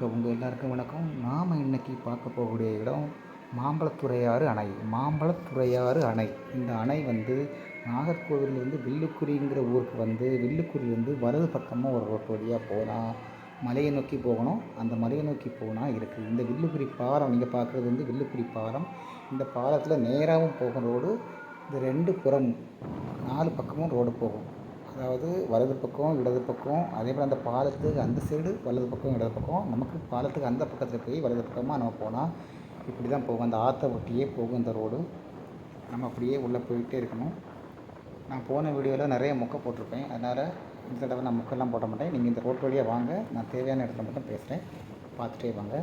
இருக்கிறவங்க எல்லாருக்கும் வணக்கம். நாம் இன்னைக்கு பார்க்க போகக்கூடிய இடம் மாம்பழத்துறையாறு அணை. மாம்பழத்துறையாறு அணை. இந்த அணை வந்து நாகர்கோவிலேருந்து வில்லுக்குரிங்கிற ஊருக்கு வந்து வில்லுக்குரியிலேருந்து வலது பக்கமாக ஒரு ரோட்டு வழியாக போகலாம் மலையை நோக்கி போகணும். அந்த மலையை நோக்கி போனால் இருக்குது இந்த வில்லுக்குரி பாலம் நீங்கள் பார்க்குறது வந்து வில்லுக்குறி பாலம். இந்த பாலத்தில் நேராகவும் போகும் ரோடு. இந்த ரெண்டு புறம் நாலு பக்கமும் ரோடு போகும். அதாவது வலது பக்கம் இடது பக்கம் அதே போல் அந்த பாலத்துக்கு அந்த சைடு வலது பக்கம் இடது பக்கம். நமக்கு பாலத்துக்கு அந்த பக்கத்தில் போய் வலது பக்கமாக நம்ம போனால் இப்படி தான் போகும். அந்த ஆற்றை ஒட்டியே போகும் இந்த ரோடு நம்ம அப்படியே உள்ளே போயிட்டே இருக்கணும். நான் போன வீடியோவில் நிறைய மொக்கை போட்டிருப்பேன். அதனால் இந்த தடவை நான் மொக்கெல்லாம் போட மாட்டேன். நீங்கள் இந்த ரோட் வழியாக வாங்க. நான் தேவையான இடத்துல மட்டும் பேசுகிறேன் பார்த்துட்டே வாங்க.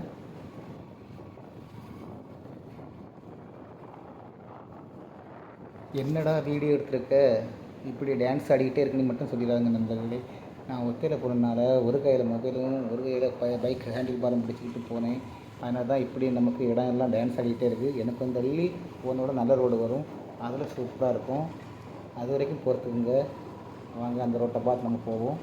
என்னடா வீடியோ எடுத்திருக்க? இப்படி டான்ஸ் ஆடிக்கிட்டே இருக்குன்னு மட்டும் சொல்லிடுறாங்க நண்பர்களே. நான் ஒத்தையில் போனதுனால ஒரு கையில் மொபைலும் ஒரு கையில் ப பைக் ஹேண்டில் பாரம் பிடிச்சிக்கிட்டு போனேன். அதனால தான் இப்படி நமக்கு இடம் எல்லாம் டான்ஸ் ஆடிக்கிட்டே இருக்குது எனக்கு வந்து தள்ளி போனோட நல்ல ரோடு வரும். அதில் சூப்பராக இருக்கும். அது வரைக்கும் பொறுத்துக்குங்க. வாங்க அந்த ரோட்டை பார்த்து நம்ம போவோம்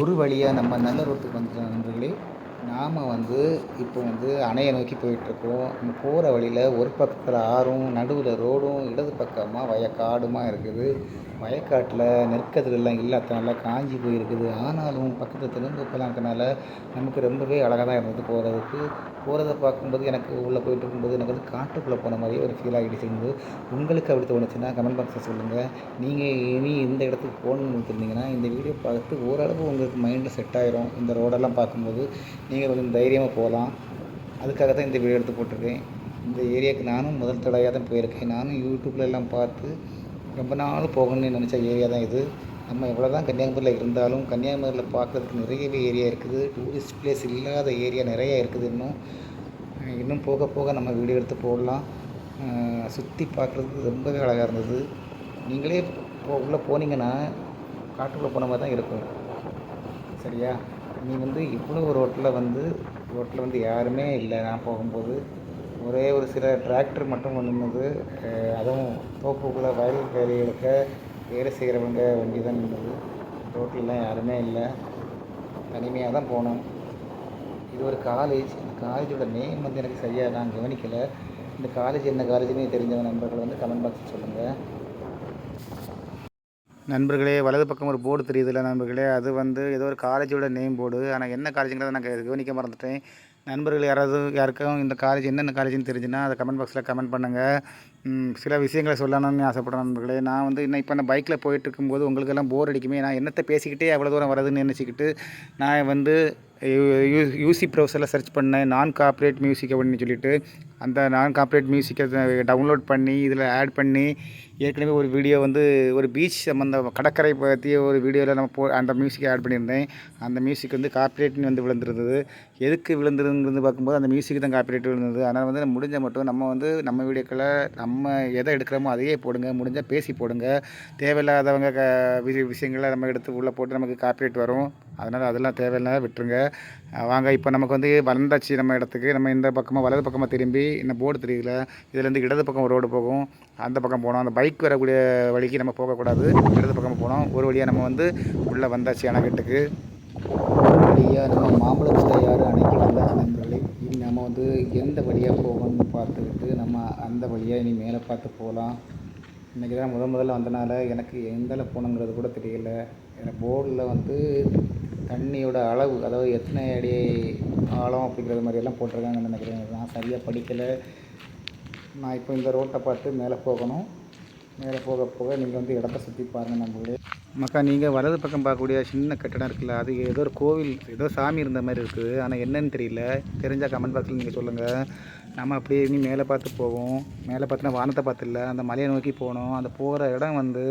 ஒரு வழியாக நம்ம நல்ல ரோட்டுக்கு வந்துட்டோம் நண்பர்களே நாம் வந்து இப்போ வந்து அணையை நோக்கி போயிட்டுருக்கோம். நம்ம போகிற வழியில் ஒரு பக்கத்தில் ஆறும் நடுவில் ரோடும் இடது பக்கமாக வயக்காடுமா இருக்குது. வயக்காட்டில் நெற்கதிரெல்லாம் இல்லாதனால காஞ்சி போயிருக்குது. ஆனாலும் பக்கத்தில் தெலுங்குப்பெல்லாம் இருக்கனால நமக்கு ரொம்பவே அழகாக தான் இருந்தது போகிறதுக்கு போகிறத பார்க்கும்போது எனக்கு உள்ளே போயிட்டு இருக்கும்போது எனக்கு வந்து காட்டுக்குள்ளே போன மாதிரியே ஒரு ஃபீல் ஆகிடுச்சு. இருந்தது உங்களுக்கு அப்படி தோணுச்சுன்னா கமெண்ட் பாக்ஸில் சொல்லுங்கள் நீங்கள் இனி இந்த இடத்துக்கு போகணுன்னு இருந்தீங்கன்னா இந்த வீடியோ பார்த்து ஓரளவு உங்களுக்கு மைண்டில் செட் ஆயிரும். இந்த ரோடெல்லாம் பார்க்கும்போது நீங்கள் கொஞ்சம் தைரியமாக போகலாம். அதுக்காக தான் இந்த வீடியோ எடுத்து போட்டிருக்கேன். இந்த ஏரியாவுக்கு நானும் முதல் தடையாக தான் போயிருக்கேன். நானும் யூடியூப்ல எல்லாம் பார்த்து ரொம்ப நாள் போகணும்னு நினச்ச ஏரியா தான் இது. நம்ம எவ்வளோ தான் கன்னியாகுமரியில் இருந்தாலும் கன்னியாகுமரியில் பார்க்குறதுக்கு நிறையவே ஏரியா இருக்குது. டூரிஸ்ட் பிளேஸ் இல்லாத ஏரியா நிறைய இருக்குது இன்னும். இன்னும் போக போக நம்ம வீடியோ எடுத்து போடலாம். சுற்றி பார்க்குறதுக்கு ரொம்பவே அழகாக இருந்தது. நீங்களே போ உள்ளே போனீங்கன்னா காட்டுக்குள்ளே போன மாதிரி தான் இருக்கும். சரியா? நீ வந்து இவ்வளோ ரோட்டில் வந்து ரோட்டில் வந்து யாருமே இல்லை. நான் போகும்போது ஒரே ஒரு சில டிராக்டர் மட்டும் கொண்டு வந்தது. அதுவும் தோப்புக்குள்ளே வயல் வேலை எடுக்க வேலை செய்கிறவங்க வண்டி தான் இருந்தது. ரோட்டிலலாம் யாருமே இல்லை. தனிமையாக தான் போனோம். இது ஒரு காலேஜ் இந்த காலேஜோட நேம் வந்து எனக்கு சரியாக நான் கவனிக்கலை. இந்த காலேஜ் என்ன காலேஜ்னு தெரிஞ்ச நண்பர்கள் வந்து கமெண்ட் பாக்ஸில் சொல்லுங்கள் நண்பர்களே வலது பக்கம் ஒரு போர்டு தெரியுதுல்ல நண்பர்களே? அது வந்து ஏதோ ஒரு காலேஜோட நேம் போர்டு ஆனால் என்ன காலேஜுங்கிறத நான் கவனிக்க மறந்துட்டேன். நண்பர்கள் யாராவது யாருக்கும் இந்த காலேஜ் என்னென்ன காலேஜ்னு தெரிஞ்சுன்னா அதை கமெண்ட் பாக்ஸில் கமெண்ட் பண்ணுங்கள் சில விஷயங்களை சொல்லணும்னு ஆசைப்படுறேன் நண்பர்களே நான் வந்து இன்னும் இப்போ நான் பைக்கில் போயிட்டு இருக்கும்போது உங்களுக்கெல்லாம் போர் அடிக்குமே நான் என்னத்தை பேசிக்கிட்டே அவ்வளோ தூரம் வருதுன்னு நினச்சிக்கிட்டு நான் வந்து யூ யூசி ப்ரௌசரில் சர்ச் பண்ணேன் நான் காப்ரேட் மியூசிக் அப்படின்னு சொல்லிட்டு. அந்த நான் கார்ப்பரேட் மியூசிக்கை டவுன்லோட் பண்ணி இதில் ஆட் பண்ணி ஏற்கனவே ஒரு வீடியோ வந்து ஒரு பீச் சம்மந்த கடற்கரை பற்றிய ஒரு வீடியோவில் நம்ம போ அந்த மியூசிக்கை ஆட் பண்ணியிருந்தேன். அந்த மியூசிக் வந்து காப்ரேட்னு வந்து விழுந்திருந்தது. எதுக்கு விழுந்திருங்கிறது பார்க்கும்போது அந்த மியூசிக் தான் காப்ரேட் விழுந்தது. அதனால் வந்து முடிஞ்ச மட்டும் நம்ம வந்து நம்ம வீடியோக்களை நம்ம நம்ம எதை எடுக்கிறோமோ அதையே போடுங்க முடிஞ்சால் பேசி போடுங்க. தேவையில்லாதவங்க க விஷ- விஷயங்களை நம்ம எடுத்து உள்ளே போட்டு நமக்கு காப்பிரைட் வரும். அதனால் அதெல்லாம் தேவையில்லாத விட்டுருங்க. வாங்க இப்போ நமக்கு வந்து வளர்ந்தாச்சு நம்ம இடத்துக்கு. நம்ம இந்த பக்கமாக வலது பக்கமாக திரும்பி இந்த போர்டு தெரியல இதுலேருந்து இடது பக்கம் ஒரு ரோடு போகும். அந்த பக்கம் போனோம். அந்த பைக் வரக்கூடிய வழிக்கு நம்ம போகக்கூடாது. இடது பக்கம் போனோம். ஒரு வழியாக நம்ம வந்து உள்ளே வந்தாச்சு அணைக்கட்டுக்கு. வழியாக நம்ம மாம்பழத்தில் யார் அணைக்கி வந்தாச்சு நண்பர்களே. இனி நம்ம வந்து எந்த வழியாக போகணும்னு பார்த்துக்கிட்டு நம்ம அந்த வழியாக இனி மேலே பார்த்து போகலாம். இன்றைக்கி தான் முத முதல்ல வந்தனால எனக்கு எங்கே போகணுங்கிறது கூட தெரியல. எனக்கு போர்டில் வந்து தண்ணியோட அளவு அதாவது எத்தனை அடி ஆழம் அப்படிங்கிறது மாதிரியெல்லாம் போட்டிருக்காங்கன்னு நினைக்கிறேன். நான் சரியாக படிக்கலை. நான் இப்போ இந்த ரோட்டை பார்த்து மேலே போகணும். மேலே போக போக நீங்கள் வந்து இடத்த சுற்றி பாருங்கள் நம்மளுடைய மக்கா நீங்கள் வலது பக்கம் பார்க்கக்கூடிய சின்ன கட்டடம் இருக்குல்ல அது ஏதோ ஒரு கோவில் ஏதோ சாமி இருந்த மாதிரி இருக்குது. ஆனால் என்னன்னு தெரியல. தெரிஞ்சால் கமெண்ட் பாக்ஸில் நீங்கள் சொல்லுங்கள் நம்ம அப்படியே இனி மேலே பார்த்து போவோம். மேலே பார்த்துனா வானத்தை பார்த்துல அந்த மலையை நோக்கி போனோம். அந்த போகிற இடம் வந்து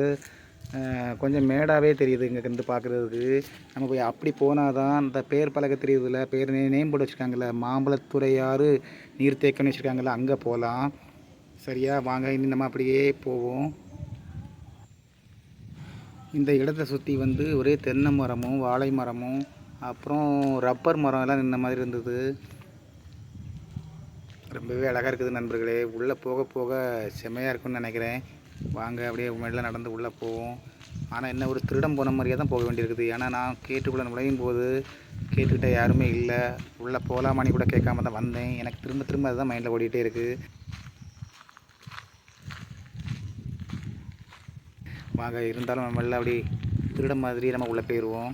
கொஞ்சம் மேடாகவே தெரியுது இங்கே இருந்து பார்க்குறதுக்கு. நம்ம போய் அப்படி போனால் தான் அந்த பேர் பலகை தெரியுதுல்ல. பேர் நே நேம் போட்டு வச்சுருக்காங்கல்ல. மாம்பழத்துறையாறு நீர்த்தேக்கம்னு வச்சுருக்காங்கல்ல. அங்கே போகலாம். சரியா வாங்க இனி நம்ம அப்படியே போவோம். இந்த இடத்த சுற்றி வந்து ஒரே தென்னை மரமும் வாழை மரமும் அப்புறம் ரப்பர் மரம் எல்லாம் நின்ன மாதிரி இருந்தது. ரொம்பவே அழகாக இருக்குது நண்பர்களே. உள்ளே போக போக செம்மையாக இருக்கும்னு நினைக்கிறேன். வாங்க அப்படியே மேலே நடந்து உள்ளே போவோம். ஆனால் என்ன ஒரு திருடம் போன மாதிரியே தான் போக வேண்டியிருக்குது. ஏன்னா நான் கேட்டுக்குள்ளே நுழையும் போது கேட்டுக்கிட்ட யாருமே இல்லை. உள்ளே போகலாமான்னு கூட கேட்காம தான் வந்தேன். எனக்கு திரும்ப திரும்ப அதுதான் மைண்டில் ஓடிட்டே இருக்குது வாங்க இருந்தாலும் நம்ம எல்லாம் அப்படி திருட மாதிரி நம்ம உள்ளே போயிடுவோம்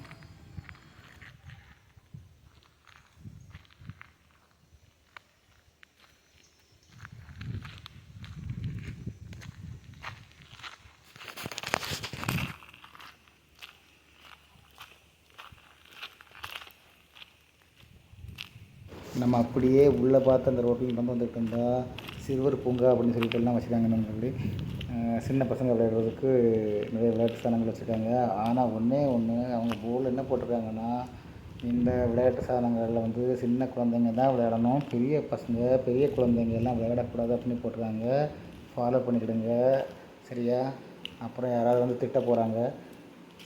நம்ம அப்படியே உள்ளே பார்த்து அந்த ரோட்டில் வந்து வந்துட்டு இருந்தால் சிறுவர் பூங்கா அப்படின்னு சொல்லிட்டு எல்லாம் வச்சுருக்காங்க நம்மளுக்கு சின்ன பசங்க விளையாடுறதுக்கு நிறைய விளையாட்டு சாதனங்கள் வச்சுருக்காங்க. ஆனால் ஒன்றே ஒன்று அவங்க போர்டில் என்ன போட்டிருக்காங்கன்னா இந்த விளையாட்டு சாதனங்களில் வந்து சின்ன குழந்தைங்க தான் விளையாடணும். பெரிய பசங்க பெரிய குழந்தைங்க எல்லாம் விளையாடக்கூடாது அப்படின்னு போட்டிருக்காங்க. ஃபாலோ பண்ணிக்கிடுங்க. சரியா? அப்புறம் யாராவது வந்து திட்ட போகிறாங்க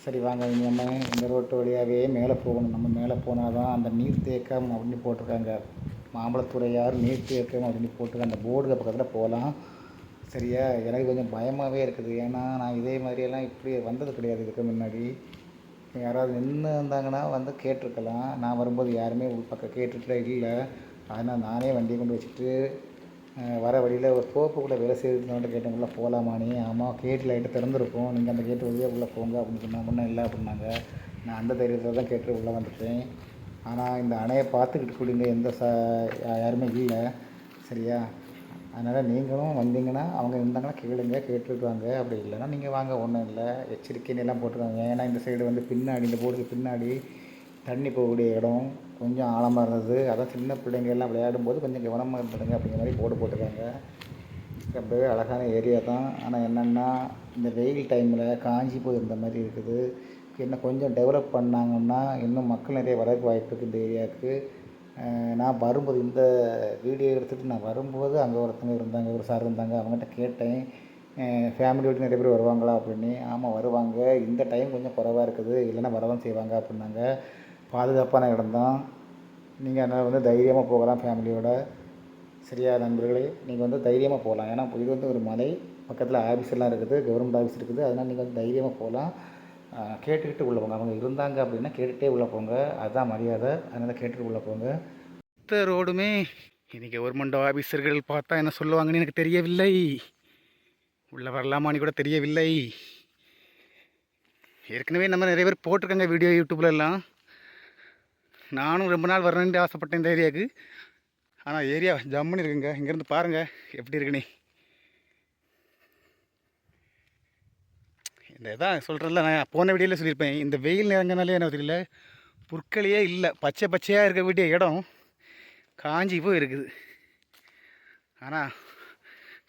சரி வாங்க இனிமே இந்த ரோட்டு வழியாகவே மேலே போகணும். நம்ம மேலே போனால் தான் அந்த நீர்த்தேக்கம் அப்படின்னு போட்டிருக்காங்க. மாம்பழத்துறையார் நீர்த்தேக்கம் அப்படின்னு போட்டிருக்காங்க. அந்த போர்டு பக்கத்தில் போகலாம். சரியா? எனக்கு கொஞ்சம் பயமாகவே இருக்குது. ஏன்னா நான் இதே மாதிரியெல்லாம் இப்படி வந்தது கிடையாது இதுக்கு முன்னாடி. யாராவது நின்று இருந்தாங்கன்னா வந்து கேட்டிருக்கலாம். நான் வரும்போது யாருமே உள் பக்கம் கேட்டுட்டு இல்லை. அதனால் நானே வண்டியை கொண்டு வச்சுட்டு வர வழியில் ஒரு தோப்புக்குள்ளே வேலை செய்யறதுனால கேட்டேன் உள்ளே போகலாமானே ஆமாம் கேட்டு லைட்டு திறந்துருக்கும். நீங்கள் அந்த கேட்டு வழியாக உள்ளே போங்க அப்படின்னு சொன்னால் முன்னே இல்லை அப்படின்னாங்க. நான் அந்த தைரியத்தில் தான் கேட்டு உள்ளே வந்துட்டேன். ஆனால் இந்த அணையை பார்த்துக்கிட்டு கூடிங்க. எந்த ச யாருமே இல்லை. சரியா? அதனால் நீங்களும் வந்தீங்கன்னா அவங்க இருந்தாங்கன்னா கேளுங்க கேட்டுருவாங்க அப்படி இல்லைன்னா நீங்கள் வாங்க ஒன்றும் இல்லை. எச்சரிக்கைன்னு போட்டிருக்காங்க ஏன்னா இந்த சைடு வந்து பின்னாடி இந்த போர்டுக்கு பின்னாடி தண்ணி போகக்கூடிய இடம் கொஞ்சம் ஆழமாக இருந்தது. அதான் சின்ன பிள்ளைங்க எல்லாம் விளையாடும் போது கொஞ்சம் கவனமாக இருந்துடுங்க அப்படிங்கிற மாதிரி போர்டு போட்டிருக்காங்க. ரொம்பவே அழகான ஏரியா தான். ஆனால் என்னென்னா இந்த வெயில் டைமில் காஞ்சி போய் இருந்த மாதிரி இருக்குது. இன்னும் கொஞ்சம் டெவலப் பண்ணாங்கன்னா இன்னும் மக்கள் நிறைய வரக்கு வாய்ப்பு இருக்குது இந்த ஏரியாவுக்கு நான் வரும்போது இந்த வீடியோ எடுத்துகிட்டு நான் வரும்போது அங்கே ஒருத்தங்க இருந்தாங்க ஒரு சார் இருந்தாங்க அவங்ககிட்ட கேட்டேன். ஃபேமிலியோடு நிறைய பேர் வருவாங்களா அப்படின்னு. ஆமாம் வருவாங்க. இந்த டைம் கொஞ்சம் குறைவாக இருக்குது. இல்லைன்னா வரதான் செய்வாங்க அப்படின்னாங்க. பாதுகாப்பான இடம் தான் நீங்கள் அதனால் வந்து தைரியமாக போகலாம் ஃபேமிலியோட சரியா நண்பர்களே? நீங்கள் வந்து தைரியமாக போகலாம். ஏன்னா இது வந்து ஒரு மலை. பக்கத்தில் ஆஃபீஸ் எல்லாம் இருக்குது. கவர்மெண்ட் ஆஃபீஸ் இருக்குது. அதனால் நீங்கள் வந்து தைரியமாக போகலாம். கேட்டுக்கிட்டு உள்ளே போங்க. அவங்க இருந்தாங்க அப்படின்னா கேட்டுகிட்டே உள்ளே போங்க. அதுதான் மரியாதை. அதனால் கேட்டுட்டு உள்ளே போங்க. மொத்த ரோடுமே இன்றைக்கி கவர்மெண்ட் ஆஃபீஸர்கள் பார்த்தா என்ன சொல்லுவாங்கன்னு எனக்கு தெரியவில்லை. உள்ளே வரலாமான்னு கூட தெரியவில்லை. ஏற்கனவே நம்ம நிறைய பேர் போட்டிருக்காங்க வீடியோ யூடியூப்லலாம் நானும் ரொம்ப நாள் வரணுன்ட்டு ஆசைப்பட்டேன் இந்த ஏரியாவுக்கு. ஆனால் ஏரியா ஜம்முன்னு இருக்குங்க. இங்கேருந்து பாருங்கள் எப்படி இருக்குன்னு. இந்த இதான் சொல்கிறேன்ல நான் போன வீடியோவில் சொல்லியிருப்பேன். இந்த வெயில் நேரங்கனாலே என்ன தெரியல புற்களையே இல்லை. பச்சை பச்சையாக இருக்க வேண்டிய இடம் காஞ்சி போய் இருக்குது. ஆனால்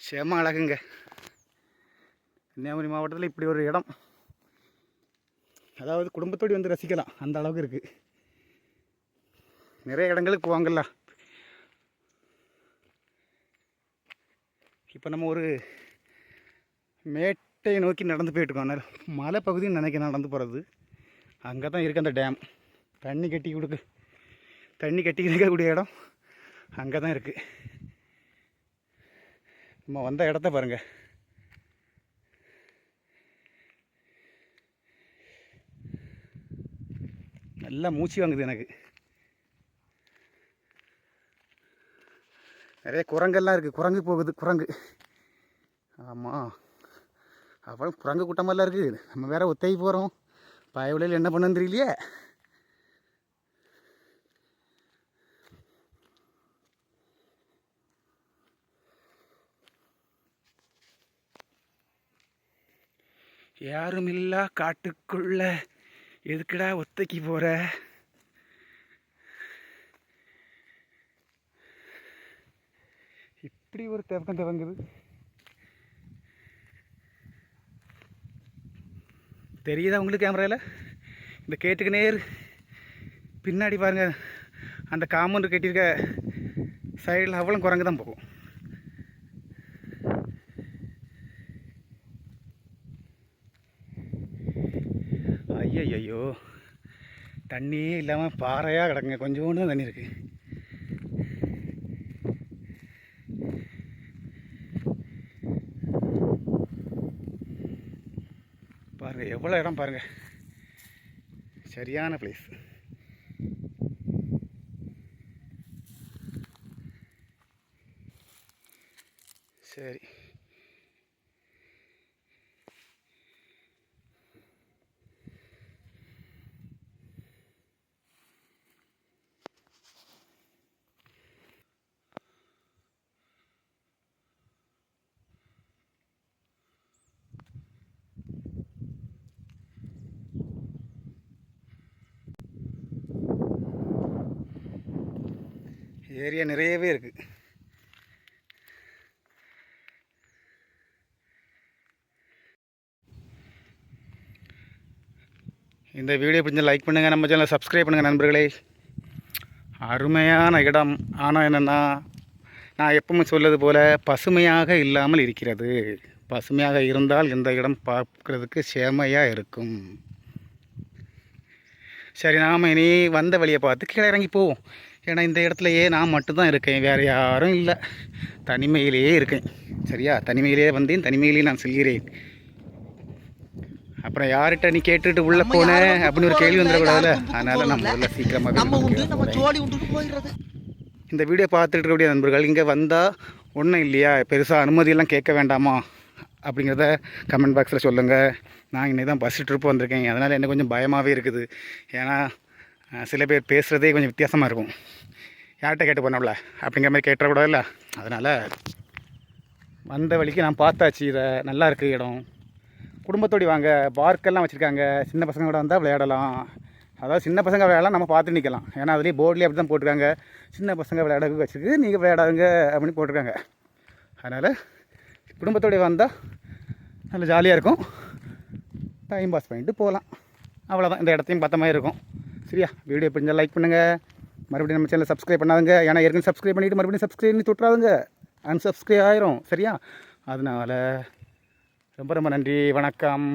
செம அழகுங்க. கன்னியாகுமரி மாவட்டத்தில் இப்படி ஒரு இடம். அதாவது குடும்பத்தோடு வந்து ரசிக்கலாம். அந்த அளவுக்கு இருக்குது நிறைய இடங்களுக்கு போவாங்கல்ல. இப்போ நம்ம ஒரு மேட் மேட்டை நோக்கி நடந்து போயிட்டுருக்கோம். அதனால் மலைப்பகுதின்னு நினைக்க நினைக்கிறேன் நடந்து போகிறது அங்கே தான் இருக்குது அந்த டேம் தண்ணி கட்டி கொடுக்கு தண்ணி கட்டி இருக்கக்கூடிய இடம் அங்கே தான் இருக்குது நம்ம வந்த இடத்த பாருங்கள் நல்லா மூச்சு வாங்குது எனக்கு. நிறைய குரங்கெல்லாம் இருக்குது குரங்கு போகுது. குரங்கு. ஆமாம் அப்புறம் குரங்கு கூட்டமெல்லாம் இருக்குது நம்ம வேற ஒத்தை போகிறோம் பயவிலையில் என்ன பண்ணு தெரியலையே. யாரும் இல்லா காட்டுக்குள்ள. எதுக்குடா ஒத்தைக்கு போகிற இப்படி ஒரு தேவக்கம் தேவங்குது தெரியுதா உங்களுக்கு கேமராவில் இந்த கேட்டுக்கு நேர் பின்னாடி பாருங்க அந்த காம்பவுண்டு கட்டியிருக்க சைடில் அவ்வளோ குரங்கு தான் போகும். ஐயோ தண்ணியே இல்லாமல் பாறையாக கிடக்குங்க. கொஞ்சோண்டு தான் தண்ணி இருக்குது பாருங்கள் எவ்வளோ இடம் பாருங்கள் சரியான பிளேஸ் சரி. ஏரியா நிறையவே இருக்குது இந்த வீடியோ பிடிச்ச லைக் பண்ணுங்கள் நம்ம சேனலை சப்ஸ்கிரைப் பண்ணுங்கள் நண்பர்களே. அருமையான இடம். ஆனால் என்னென்னா நான் எப்பவுமே சொல்வது போல் பசுமையாக இல்லாமல் இருக்கிறது. பசுமையாக இருந்தால் இந்த இடம் பார்க்குறதுக்கு செமையாக இருக்கும். சரி நாம் இனி வந்த வழியை பார்த்து கீழே இறங்கி போவோம். ஏன்னா இந்த இடத்துலையே நான் மட்டும்தான் இருக்கேன் வேறு யாரும் இல்லை. தனிமையிலேயே இருக்கேன். சரியா? தனிமையிலேயே வந்தேன் தனிமையிலேயே நான் செல்கிறேன். அப்புறம் யார்கிட்ட நீ கேட்டுட்டு உள்ள போன அப்படின்னு ஒரு கேள்வி வந்துடக்கூடாதுல்ல? யாரும் அதனால நான் கூப்பிட்டு முதல்ல சீக்கிரமாக நம்ம உண்டு போயிடுறது. இந்த வீடியோ பார்த்துட்டு இருக்கக்கூடிய நண்பர்கள் இங்கே வந்தால் ஒன்றும் இல்லையா? பெருசாக அனுமதியெல்லாம் கேட்க வேண்டாமா? அப்படிங்கிறத கமெண்ட் பாக்ஸில் சொல்லுங்கள் நான் இன்னைக்கு தான் பஸ் ட்ரிப் வந்திருக்கேன். அதனால் எனக்கு கொஞ்சம் பயமாகவே இருக்குது. ஏன்னா சில பேர் பேசுகிறதே கொஞ்சம் வித்தியாசமாக இருக்கும். யார்கிட்ட கேட்டு போனோம்ல? அப்படிங்கிற மாதிரி கேட்டுறக்கூடாதுல்ல? அதனால் வந்த வழிக்கு நான் பார்த்தாச்சு இதை நல்லா இருக்குது இடம். குடும்பத்தோடி வாங்க பார்க்கெல்லாம் வச்சுருக்காங்க. சின்ன பசங்க கூட வந்தால் விளையாடலாம். அதாவது சின்ன பசங்க விளையாடலாம் நம்ம பார்த்து நிற்கலாம் ஏன்னா அதுலேயும் போர்ட்லேயே அப்படி தான் போட்டிருக்காங்க. சின்ன பசங்க விளையாட வச்சுருக்கு நீங்கள் விளையாடாதுங்க அப்படின்னு போட்டிருக்காங்க. அதனால் குடும்பத்தோடைய வந்தால் நல்ல ஜாலியாக இருக்கும். டைம் பாஸ் பண்ணிட்டு போகலாம் அவ்வளோதான் இந்த இடத்தையும் பார்த்த மாதிரி இருக்கும். சரியா? வீடியோ பிடிஞ்சால் லைக் பண்ணுங்கள் மறுபடியும் நம்ம சேனலை சப்ஸ்கிரைப் பண்ணாதுங்க. ஏன்னா ஏற்கனவே சப்ஸ்கிரைப் பண்ணிவிட்டு மறுபடியும் சப்ஸ்கிரைப் பண்ணி தொட்டுறாதுங்க. அன்சப்ஸ்கிரைப் ஆயிரும். சரியா? அதனால் ரொம்ப ரொம்ப நன்றி. வணக்கம்.